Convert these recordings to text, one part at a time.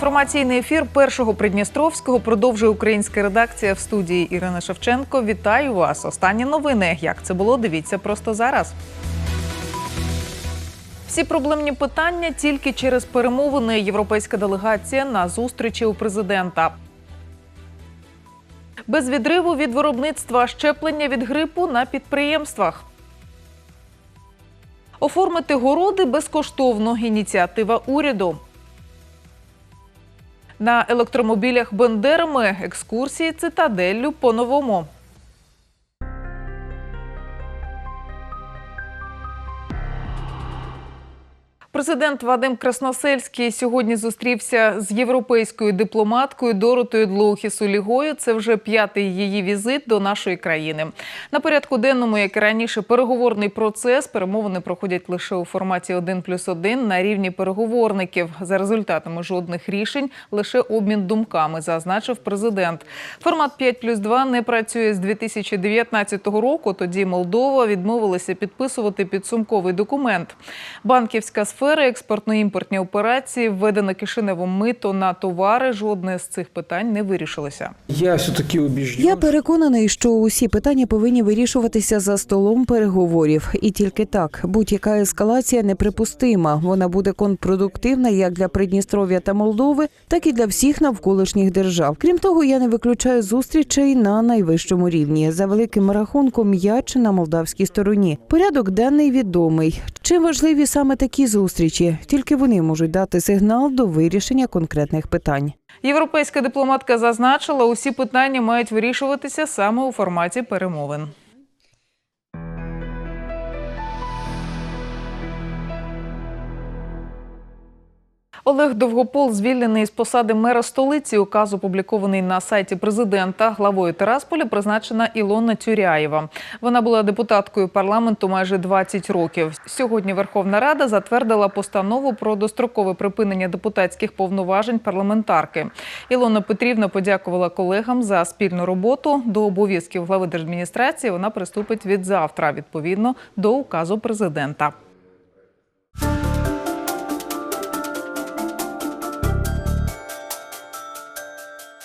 Інформаційний ефір першого Придністровського продовжує українська редакція в студії Ірина Шевченко. Вітаю вас. Останні новини. Як це було? Дивіться просто зараз. Всі проблемні питання тільки через перемовини. Європейська делегація на зустрічі у президента. Без відриву від виробництва щеплення від грипу на підприємствах. Оформити городи безкоштовно. Ініціатива уряду. На електромобілях Бендерами екскурсії цитаделлю по-новому. Президент Вадим Красносельський сьогодні зустрівся з європейською дипломаткою Доротою Длоухі-Сулігою. Це вже п'ятий її візит до нашої країни. На порядку денному, як і раніше, переговорний процес. Перемовини проходять лише у форматі 1 плюс 1 на рівні переговорників. За результатами жодних рішень, лише обмін думками, зазначив президент. Формат 5 плюс 2 не працює з 2019 року. Тоді Молдова відмовилася підписувати підсумковий документ. Банківська сфера, експортно-імпортні операції, введене Кишиневом мито на товари. Жодне з цих питань не вирішилося. Я все-таки убежден. Я переконаний, що усі питання повинні вирішуватися за столом переговорів, і тільки так будь-яка ескалація неприпустима. Вона буде контрпродуктивна як для Придністров'я та Молдови, так і для всіх навколишніх держав. Крім того, я не виключаю зустрічей на найвищому рівні. За великим рахунком м'яч на молдавській стороні. Порядок денний відомий. Чим важливі саме такі зустрічі? Тільки вони можуть дати сигнал до вирішення конкретних питань. Європейська дипломатка зазначила, усі питання мають вирішуватися саме у форматі перемовин. Олег Довгопол звільнений з посади мера столиці. Указ опублікований на сайті президента. Главою Терасполя призначена Ілона Тюряєва. Вона була депутаткою парламенту майже 20 років. Сьогодні Верховна Рада затвердила постанову про дострокове припинення депутатських повноважень парламентарки. Ілона Петрівна подякувала колегам за спільну роботу. До обов'язків глави держадміністрації вона приступить від завтра, відповідно до указу президента.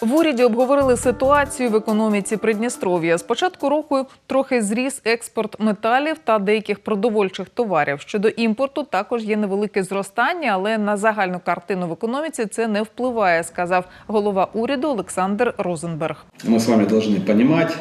В уряді обговорили ситуацію в економіці Придністров'я. З початку року трохи зріс експорт металів та деяких продовольчих товарів. Щодо імпорту, також є невелике зростання, але на загальну картину в економіці це не впливає, сказав голова уряду Олександр Розенберг. Ми с вами повинні понимать,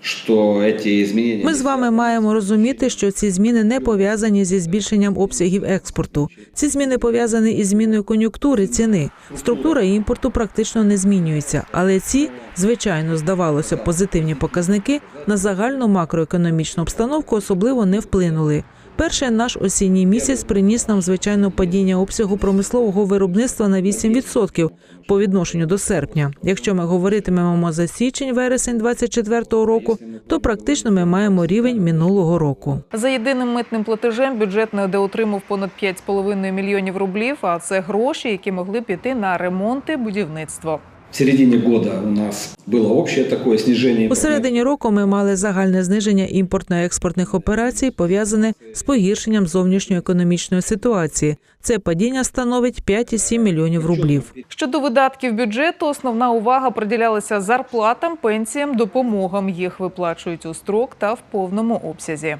что ці зміни Ми з вами маємо розуміти, що ці зміни не пов'язані зі збільшенням обсягів експорту. Ці зміни пов'язані із зміною кон'юнктури ціни. Структура імпорту практично не змінюється, але ці, звичайно, здавалося, позитивні показники на загальну макроекономічну обстановку особливо не вплинули. Перший наш осінній місяць приніс нам звичайно падіння обсягу промислового виробництва на 8% по відношенню до серпня. Якщо ми говоритимемо за січень-вересень 2024 року, то практично ми маємо рівень минулого року. За єдиним митним платежем бюджет недоотримав понад 5,5 мільйонів рублів. А це гроші, які могли піти на ремонти, будівництво. В середине года у нас было общее такое снижение. У середині року ми мали загальне зниження імпортно-експортних операцій, пов'язане з погіршенням зовнішньої економічної ситуації. Це падіння становить 5,7 мільйонів рублів. Щодо видатків бюджету, основна увага приділялася зарплатам, пенсіям, допомогам. Їх виплачують у строк та в повному обсязі.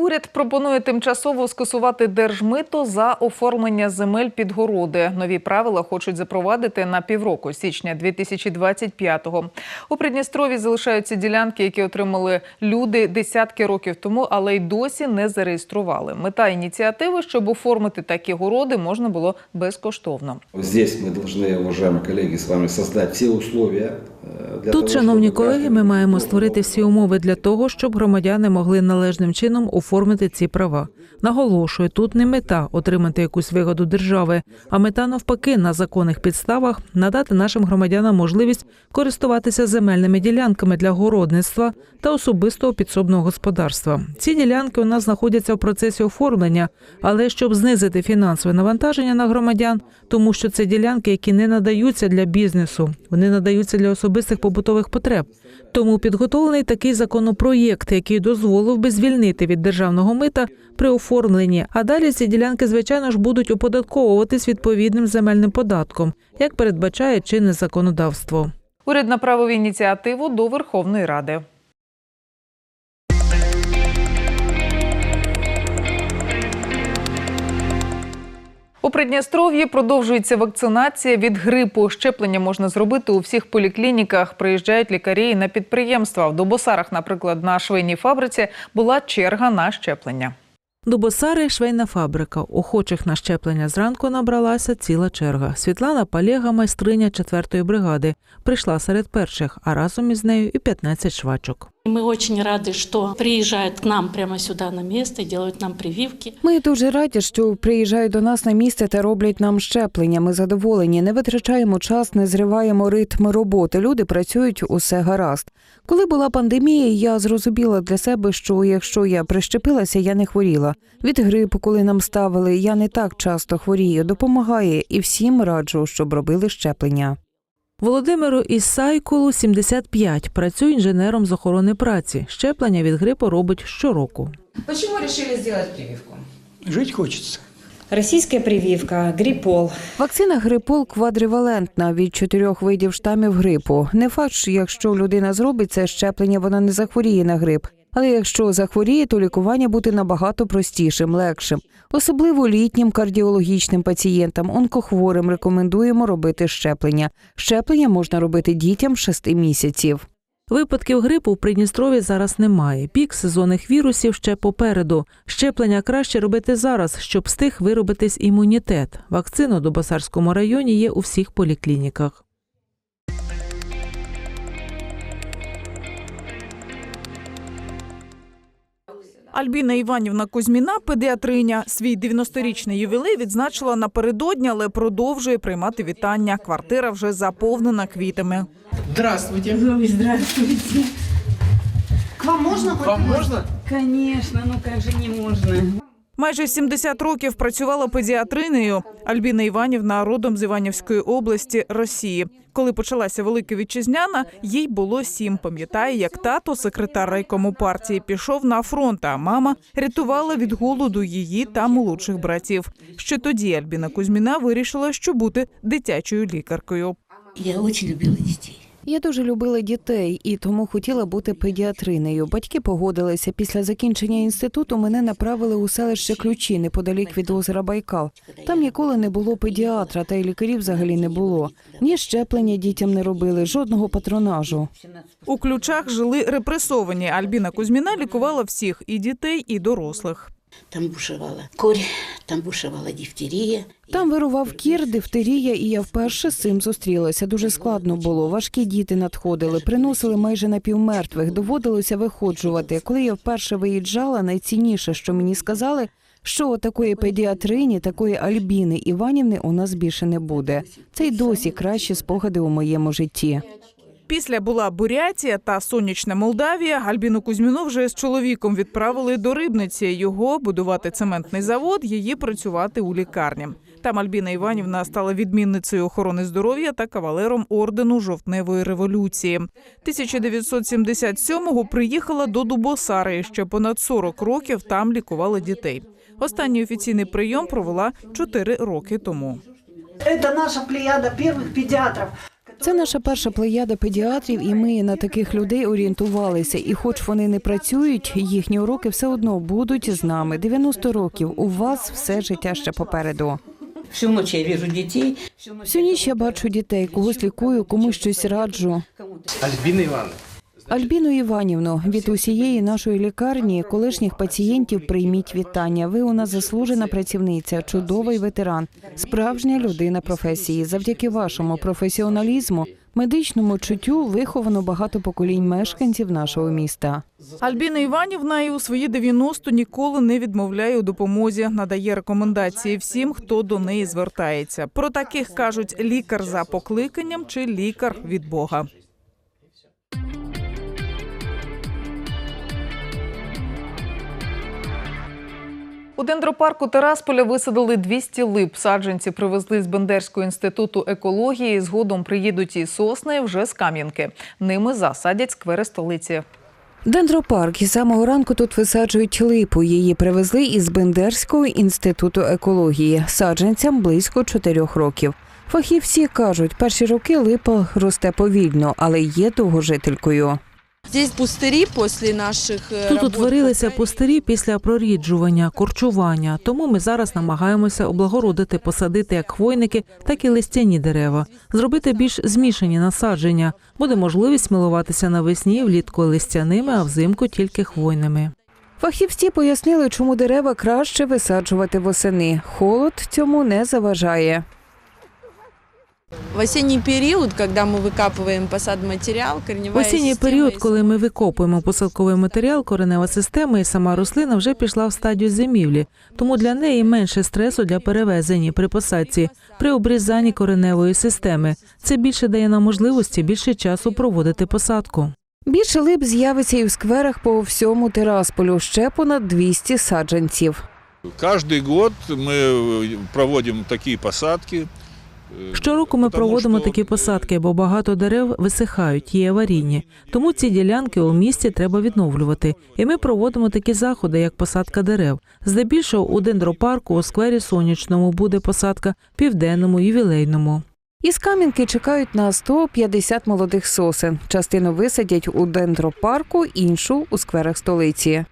Уряд пропонує тимчасово скасувати держмито за оформлення земель під городи. Нові правила хочуть запровадити на півроку з січня 2025-го. У Придністрові залишаються ділянки, які отримали люди десятки років тому, але й досі не зареєстрували. Мета ініціативи, щоб оформити такі городи, можна було безкоштовно. Здесь мы должны, уважаемые коллеги, с вами создать все условия э, для того, Тут, шановні колеги, ми маємо створити всі умови для того, щоб громадяни могли належним чином оформити ці права. Наголошую, тут не мета отримати якусь вигоду держави, а мета навпаки на законних підставах надати нашим громадянам можливість користуватися земельними ділянками для городництва та особистого підсобного господарства. Ці ділянки у нас знаходяться в процесі оформлення, але щоб знизити фінансове навантаження на громадян, тому що це ділянки, які не надаються для бізнесу, вони надаються для особистого особистих побутових потреб. Тому підготовлений такий законопроєкт, який дозволив би звільнити від державного мита при оформленні. А далі ці ділянки, звичайно ж, будуть оподатковуватись відповідним земельним податком, як передбачає чинне законодавство. Уряд направив ініціативу до Верховної Ради. У Придністров'ї продовжується вакцинація від грипу. Щеплення можна зробити у всіх поліклініках. Приїжджають лікарі на підприємства. В Добосарах, наприклад, на швейній фабриці була черга на щеплення. Дубосари швейна фабрика. Охочих на щеплення зранку набралася ціла черга. Світлана Палєга, майстриня 4-ї бригади, прийшла серед перших, а разом із нею і 15 швачок. Мы очень рады, что приезжают к нам прямо сюда на и делают нам прививки. Ми дуже раді, що приїжджають до нас на місце та роблять нам щеплення. Ми задоволені, не витрачаємо час, не зриваємо ритм роботи. Люди працюють усе гаразд. Коли була пандемія, я зрозуміла для себе, що якщо я прищепилася, я не хворіла. Від грипу, коли нам ставили, я не так часто хворію. Допомагає і всім раджу, щоб робили щеплення. Володимиру із Сайкулу 75, працює інженером з охорони праці. Щеплення від грипу робить щороку. Почему решили сделать прививку? Жить хочется. Российская прививка, гриппол. Вакцина грипол квадривалентна від чотирьох видів штамів грипу. Не факт, що якщо людина зробить це щеплення, вона не захворіє на грип. Але якщо захворіє, то лікування буде набагато простішим, легшим. Особливо літнім кардіологічним пацієнтам, онкохворим рекомендуємо робити щеплення. Щеплення можна робити дітям 6 місяців. Випадків грипу в Придністрові зараз немає. Пік сезонних вірусів ще попереду. Щеплення краще робити зараз, щоб встиг виробитись імунітет. Вакцина у Добасарському районі є у всіх поліклініках. Альбіна Іванівна Кузьміна, педіатриня, свій 90-річний ювілей відзначила напередодні, але продовжує приймати вітання. Квартира вже заповнена квітами. Здравствуйте. Здравствуйте. К вам можно? Вам можна? Конечно, ну как же не можно? Майже 70 років працювала педіатринею. Альбіна Іванівна родом з Іванівської області Росії. Коли почалася Велика Вітчизняна, їй було сім. Пам'ятає, як тато, секретар райкому партії, пішов на фронт, а мама рятувала від голоду її та молодших братів. Ще тоді Альбіна Кузьміна вирішила, що бути дитячою лікаркою. Я очень любила детей. Я дуже любила дітей і тому хотіла бути педіатринею. Батьки погодилися. Після закінчення інституту мене направили у селище Ключі неподалік від озера Байкал. Там ніколи не було педіатра, та й лікарів взагалі не було. Ні щеплення дітям не робили, жодного патронажу. У ключах жили репресовані. Альбіна Кузьміна лікувала всіх і дітей, і дорослих. Там бушевала корь, там бушевала дифтерия. Там вирував кір, дифтерія, і я вперше з цим зустрілася. Дуже складно було. Важкі діти надходили, приносили майже напівмертвих. Доводилося виходжувати. Коли я вперше виїжджала, найцінніше, що мені сказали, що такої педіатрині, такої Альбіни Іванівни у нас більше не буде. Це й досі кращі спогади у моєму житті. Після була Бурятія та сонячна Молдавія. Альбіну Кузьміну вже з чоловіком відправили до Рибниці. Його будувати цементний завод, її працювати у лікарні. Там Альбіна Іванівна стала відмінницею охорони здоров'я та кавалером ордену жовтневої революції. 1977-го приїхала до Дубосари. Ще понад 40 років там лікувала дітей. Останній офіційний прийом провела 4 роки тому. Это наша плеяда первых педиатров. Це наша перша плеяда педіатрів, і ми на таких людей орієнтувалися. І, хоч вони не працюють, їхні уроки все одно будуть з нами. 90 років. У вас все життя ще попереду. Всю ночь я вижу дітей. Всю ніч я бачу дітей, когось лікую, комусь щось раджу. Альбіна Ивановна. Альбіну Іванівну, від усієї нашої лікарні, колишніх пацієнтів прийміть вітання. Ви у нас заслужена працівниця, чудовий ветеран, справжня людина професії. Завдяки вашому професіоналізму, медичному чуттю виховано багато поколінь мешканців нашого міста. Альбіна Іванівна і у свої 90 ніколи не відмовляє у допомозі, надає рекомендації всім, хто до неї звертається. Про таких кажуть лікар за покликанням чи лікар від Бога. У дендропарку Терасполя висадили 200 лип. Саджанці привезли з Бендерського інституту екології. Згодом приїдуть і сосни вже з Кам'янки. Ними засадять сквери столиці. Дендропарк із самого ранку тут висаджують липу. Її привезли із Бендерського інституту екології. Саджанцям близько чотирьох років. Фахівці кажуть, перші роки липа росте повільно, але є довгожителькою. Здесь пустирі після наших е, Тут утворилися пустирі після проріджування, корчування. Тому ми зараз намагаємося облагородити, посадити як хвойники, так і листяні дерева, зробити більш змішані насадження. Буде можливість милуватися навесні влітку листяними, а взимку тільки хвойними. Фахівці пояснили, чому дерева краще висаджувати восени. Холод цьому не заважає. В осенний период, когда мы выкапываем посадматериал, В корневая осінній система період, и коли ми викопуємо посадковий матеріал, коренева система і сама рослина вже пішла в стадію зимівлі, тому для неї менше стресу для перевезення при посадці, при обрізанні кореневої системи. Це більше дає нам можливості більше часу проводити посадку. Більше лип з'явиться і в скверах по всьому Терасполю. Ще понад 200 саджанців. Каждый год мы проводим такие посадки. Щороку ми проводимо такі э, посадки, бо багато дерев висихають, є аварійні. Тому ці ділянки у місті треба відновлювати. І ми проводимо такі заходи, як посадка дерев. Здебільшого у дендропарку у сквері сонячному буде посадка, південному, ювілейному. Із Кам'янки чекають на 150 молодих сосен. Частину висадять у дендропарку, іншу у скверах столиці.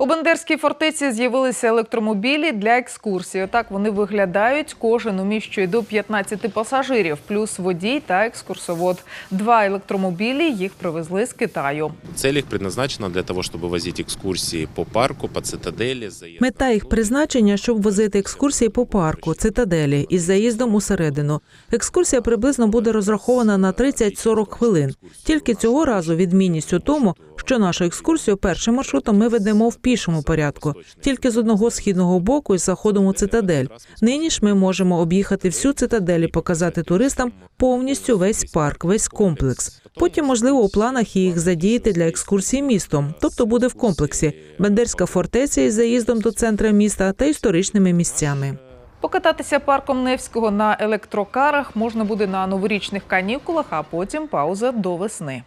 У Бендерській фортеці з'явилися електромобілі для екскурсії. Так вони виглядають. Кожен уміщує до 15 пасажирів, плюс водій та екскурсовод. Два електромобілі їх привезли з Китаю. Цель их предназначена для того, чтобы возить экскурсии по парку, по цитадели. заезд Мета їх призначення, щоб возити екскурсії по парку, цитаделі із заїздом усередину. Екскурсія приблизно буде розрахована на 30-40 хвилин. Тільки цього разу відмінність у тому, що нашу екскурсію першим маршрутом ми ведемо в пішому порядку, тільки з одного східного боку і заходом у цитадель. Нині ж ми можемо об'їхати всю цитадель і показати туристам повністю весь парк, весь комплекс. Потім, можливо, у планах їх задіяти для екскурсії містом, тобто буде в комплексі Бендерська фортеця із заїздом до центра міста та історичними місцями. Покататися парком Невського на електрокарах можна буде на новорічних канікулах, а потім пауза до весни.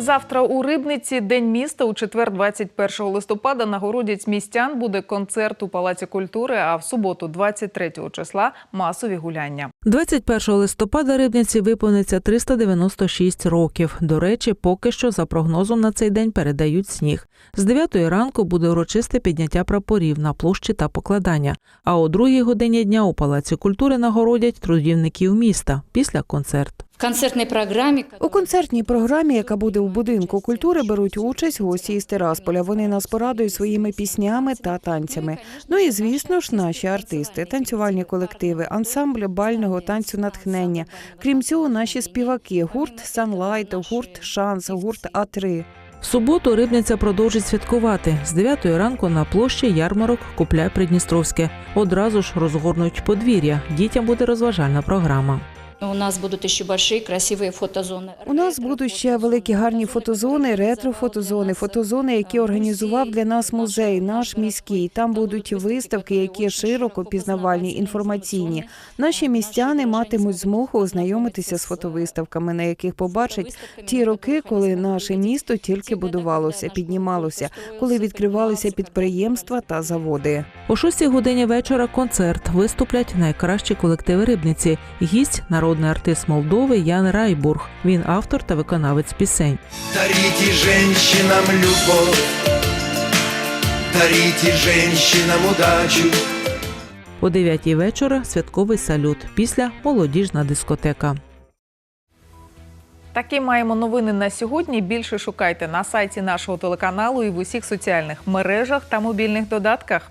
Завтра у Рибниці День міста у четвер, 21 листопада, нагородять містян. Буде концерт у Палаці культури. А в суботу, 23 числа, масові гуляння. 21 листопада рибниці виповниться 396 років. До речі, поки що за прогнозом на цей день передають сніг. З 9 ранку буде урочисте підняття прапорів на площі та покладання. А о другій годині дня у Палаці культури нагородять трудівників міста після концерт. В концертной программе У концертній програмі, яка буде у будинку культури, беруть участь гості із Тирасполя. Вони нас порадують своїми піснями та танцями. Ну і звісно ж, наші артисти, танцювальні колективи, ансамбль бального танцю натхнення. Крім цього, наші співаки, гурт Санлайт, гурт Шанс, гурт А3. В суботу рибниця продовжить святкувати. З 9 ранку на площі ярмарок купляй Придністровське. Одразу ж розгорнуть подвір'я. Дітям буде розважальна програма. У нас будут еще большие красивые фотозоны. У нас будуть ще великі гарні фотозони, ретро-фотозони, фотозони, які організував для нас музей, наш міський. Там будуть виставки, які широко пізнавальні, інформаційні. Наші містяни матимуть змогу ознайомитися з фотовиставками, на яких побачать ті роки, коли наше місто тільки будувалося, піднімалося, коли відкривалися підприємства та заводи. О 6 годині вечора концерт виступлять найкращі колективи рибниці. Гість народний артист Молдови Ян Райбург. Він автор та виконавець пісень. Дарите женщинам любовь, дарите женщинам удачу. О 9 вечора святковий салют. Після молодіжна дискотека. Такі маємо новини на сьогодні. Більше шукайте на сайті нашого телеканалу і в усіх соціальних мережах та мобільних додатках.